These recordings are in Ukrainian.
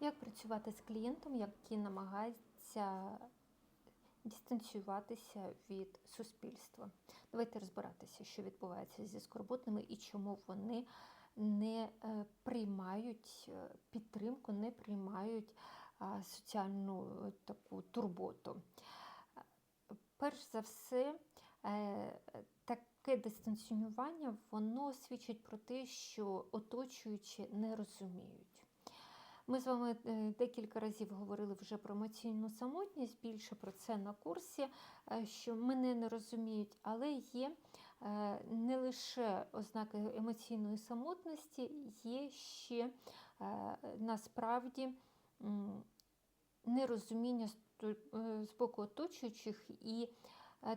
Як працювати з клієнтом, який намагається дистанціюватися від суспільства? Давайте розбиратися, що відбувається зі скорботними і чому вони не е, приймають е, підтримку, не приймають соціальну е, таку турботу. Перш за все, таке дистанціювання воно свідчить про те, що оточуючі не розуміють. Ми з вами е, декілька разів говорили вже про емоційну самотність, більше про це на курсі, е, що мене не розуміють, але є е, не лише ознаки емоційної самотності, є ще насправді нерозуміння з боку оточуючих і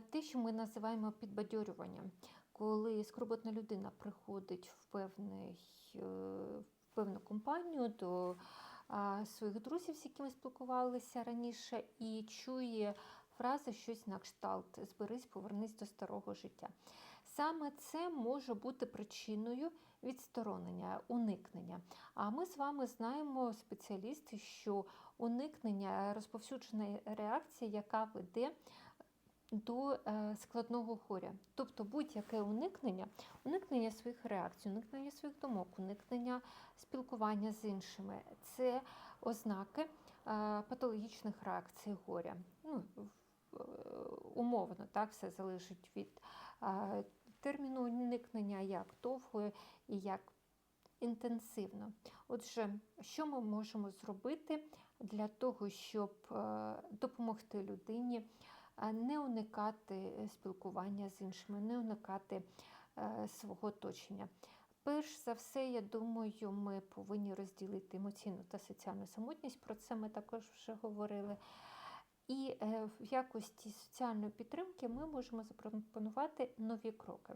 те, що ми називаємо підбадьорюванням. Коли скорботна людина приходить в, певний, в певну компанію до своїх друзів, з якими спілкувалися раніше, і чує фрази щось на кшталт Зберись, повернись до старого життя. Саме це може бути причиною відсторонення, уникнення. А ми з вами знаємо, спеціалісти, що уникнення розповсюджена реакція, яка веде до е, складного горя. Тобто будь-яке уникнення, уникнення своїх реакцій, уникнення своїх думок, уникнення спілкування з іншими це ознаки е, патологічних реакцій горя. Ну, е, умовно, так, все залежить від терміну уникнення, як довго і як інтенсивно. Отже, що ми можемо зробити для того, щоб допомогти людині не уникати спілкування з іншими, не уникати е, свого оточення? Перш за все, я думаю, ми повинні розділити емоційну та соціальну самотність. Про це ми також вже говорили. І е, в якості соціальної підтримки ми можемо запропонувати нові кроки.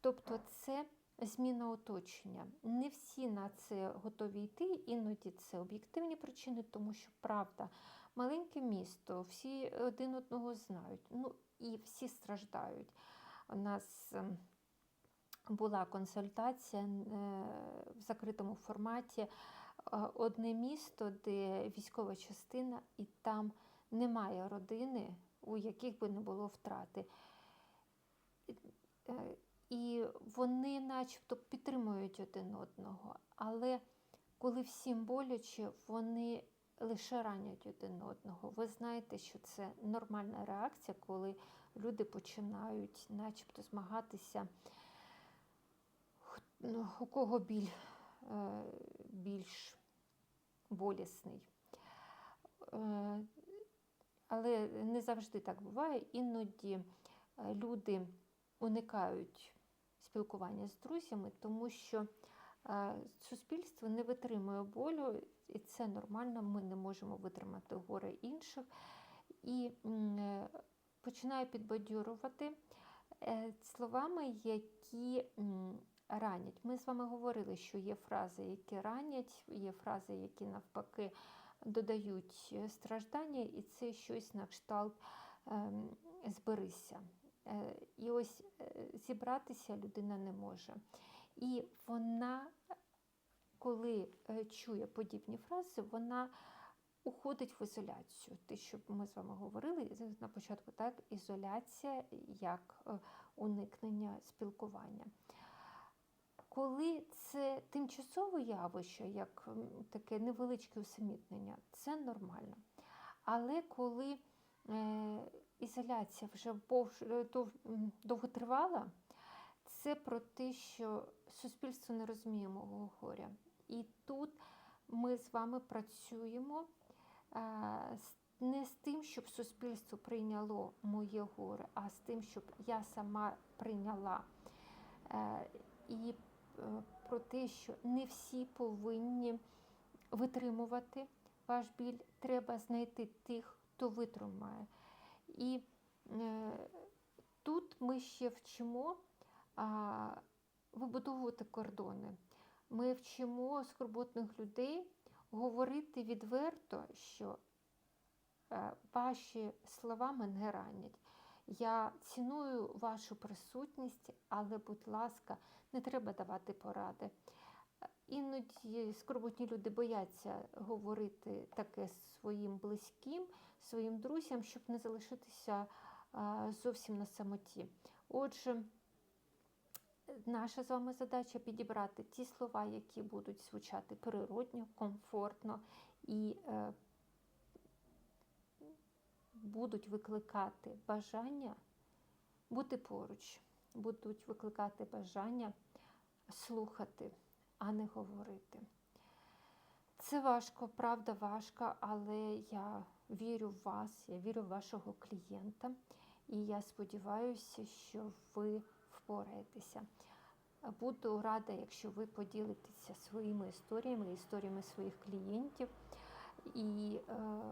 Тобто, це зміна оточення. Не всі на це готові йти, іноді це об'єктивні причини, тому що правда, маленьке місто, всі один одного знають, ну і всі страждають. У нас ем, була консультація е, в закритому форматі. е, Одне місто, де військова частина, і там немає родини, у яких би не було втрати. Е, І вони начебто підтримують один одного, але коли всім боляче, вони лише ранять один одного. Ви знаєте, що це нормальна реакція, коли люди починають начебто змагатися, ну, у кого біль е, більш болісний. Е, Але не завжди так буває. Іноді е, люди уникають спілкування з друзями, тому що суспільство не витримує болю, і це нормально. Ми не можемо витримати горе інших. І е, починає підбадьорувати е, словами, які ранять. Ми з вами говорили, що є фрази, які ранять, є фрази, які навпаки додають е, страждання, і це щось на кшталт ем, зберися. І ось зібратися людина не може. І вона, коли е, чує подібні фрази, вона уходить в ізоляцію. Те, що ми з вами говорили на початку, так, ізоляція як е, уникнення спілкування. Коли це тимчасове явище, як таке невеличке усамітнення, це нормально. Але коли е, ізоляція вже довготривала, це про те, що суспільство не розуміє мого горя. І тут ми з вами працюємо е, не з тим, щоб суспільство прийняло моє горе, а з тим, щоб я сама прийняла. Е, І е, про те, що не всі повинні витримувати ваш біль, треба знайти тих, хто витримає. І тут ми ще вчимо вибудовувати кордони. Ми вчимо скорботних людей говорити відверто, що е, ваші слова мене ранять. Я ціную вашу присутність, але, будь ласка, не треба давати поради. Іноді скорботні люди бояться говорити таке своїм близьким, своїм друзям, щоб не залишитися зовсім на самоті. Отже, наша з вами задача підібрати ті слова, які будуть звучати природньо, комфортно і е, будуть викликати бажання бути поруч, будуть викликати бажання слухати, а не говорити. Це важко, правда важко, але я вірю в вас, я вірю в вашого клієнта, і я сподіваюся, що ви впораєтеся. Буду рада, якщо ви поділитеся своїми історіями, історіями своїх клієнтів і е,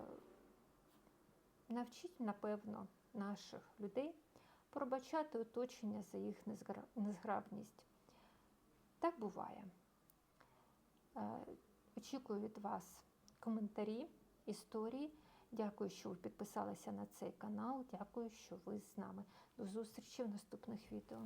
навчіть, напевно, наших людей пробачати оточення за їх незграбність. Так буває. Е, Очікую від вас коментарі, історії. Дякую, що ви підписалися на цей канал. Дякую, що ви з нами. До зустрічі в наступних відео.